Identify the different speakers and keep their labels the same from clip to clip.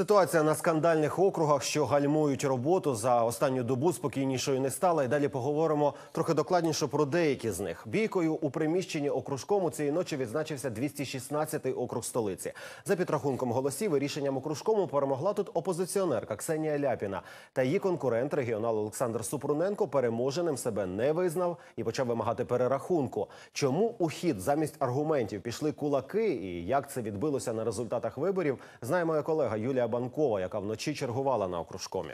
Speaker 1: Ситуація на скандальних округах, що гальмують роботу за останню добу, спокійнішою не стала. І далі поговоримо трохи докладніше про деякі з них. Бійкою у приміщенні окружкому цієї ночі відзначився 216-й округ столиці. За підрахунком голосів і рішенням окружкому перемогла тут опозиціонерка Ксенія Ляпіна. Та її конкурент, регіонал Олександр Супруненко, переможеним себе не визнав і почав вимагати перерахунку. Чому у хід замість аргументів пішли кулаки, і як це відбилося на результатах виборів, знає моя колега Юлія Банкова, яка вночі чергувала на окружкомі.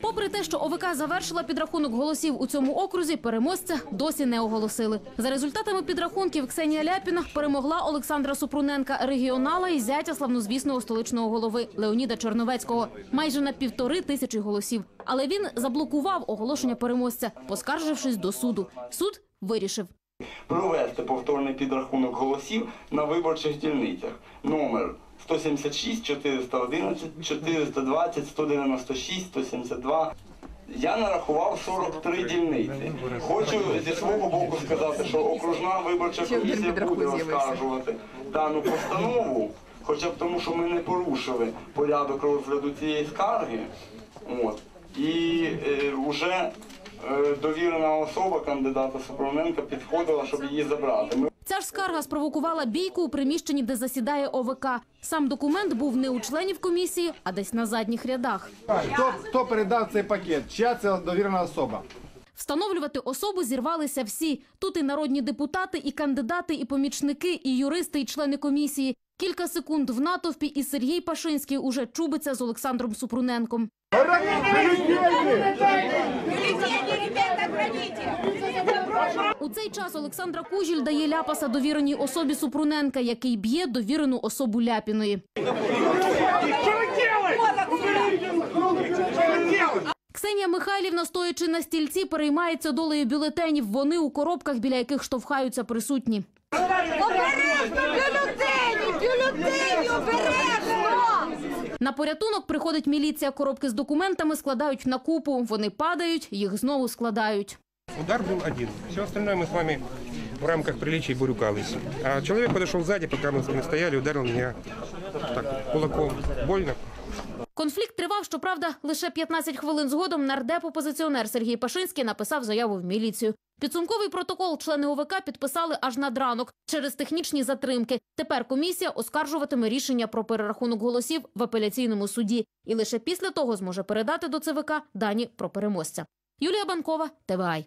Speaker 2: Попри те, що ОВК завершила підрахунок голосів у цьому окрузі, переможця досі не оголосили. За результатами підрахунків Ксенія Ляпіна перемогла Олександра Супруненка, регіонала і зятя славнозвісного столичного голови Леоніда Чорновецького. Майже на півтори тисячі голосів. Але він заблокував оголошення переможця, поскаржившись до суду. Суд вирішив.
Speaker 3: провести повторний підрахунок голосів на виборчих дільницях. Номер 176, 411, 420, 196, 172. Я нарахував 43 дільниці. Хочу зі свого боку сказати, що окружна виборча комісія буде оскаржувати дану постанову, хоча б тому, що ми не порушили порядок розгляду цієї скарги. От. І е, вже е, довірена особа кандидата Супроненка підходила, щоб її забрати. Ми
Speaker 2: Ця ж скарга спровокувала бійку у приміщенні, де засідає ОВК. Сам документ був не у членів комісії, а десь на задніх рядах.
Speaker 4: Хто, хто передав цей пакет? Чия це довірена особа?
Speaker 2: Встановлювати особу зірвалися всі. Тут і народні депутати, і кандидати, і помічники, і юристи, і члени комісії. Кілька секунд в натовпі і Сергій Пашинський уже чубиться з Олександром Супруненком. У цей час Олександра Кужіль дає ляпаса довіреній особі Супруненка, який б'є довірену особу Ляпіної. Ксенія Михайлівна, стоячи на стільці, переймається долею бюлетенів. Вони у коробках, біля яких штовхаються присутні.
Speaker 5: Обережно, бюлетені, бюлетені, обережно!
Speaker 2: На порятунок приходить міліція. Коробки з документами складають на купу. Вони падають, їх знову складають.
Speaker 6: Удар был один. Все остальное мы с вами в рамках приличий бурюкались. А человек подошел сзади, пока мы с вами стояли, ударил меня так, кулаком. Больно.
Speaker 2: Конфлікт тривав, щоправда, лише 15 хвилин згодом нардеп-опозиціонер Сергій Пашинський написав заяву в міліцію. Підсумковий протокол члени ОВК підписали аж над ранок через технічні затримки. Тепер комісія оскаржуватиме рішення про перерахунок голосів в апеляційному суді і лише після того зможе передати до ЦВК дані про переможця. Юлія Банкова, ТВАЙ.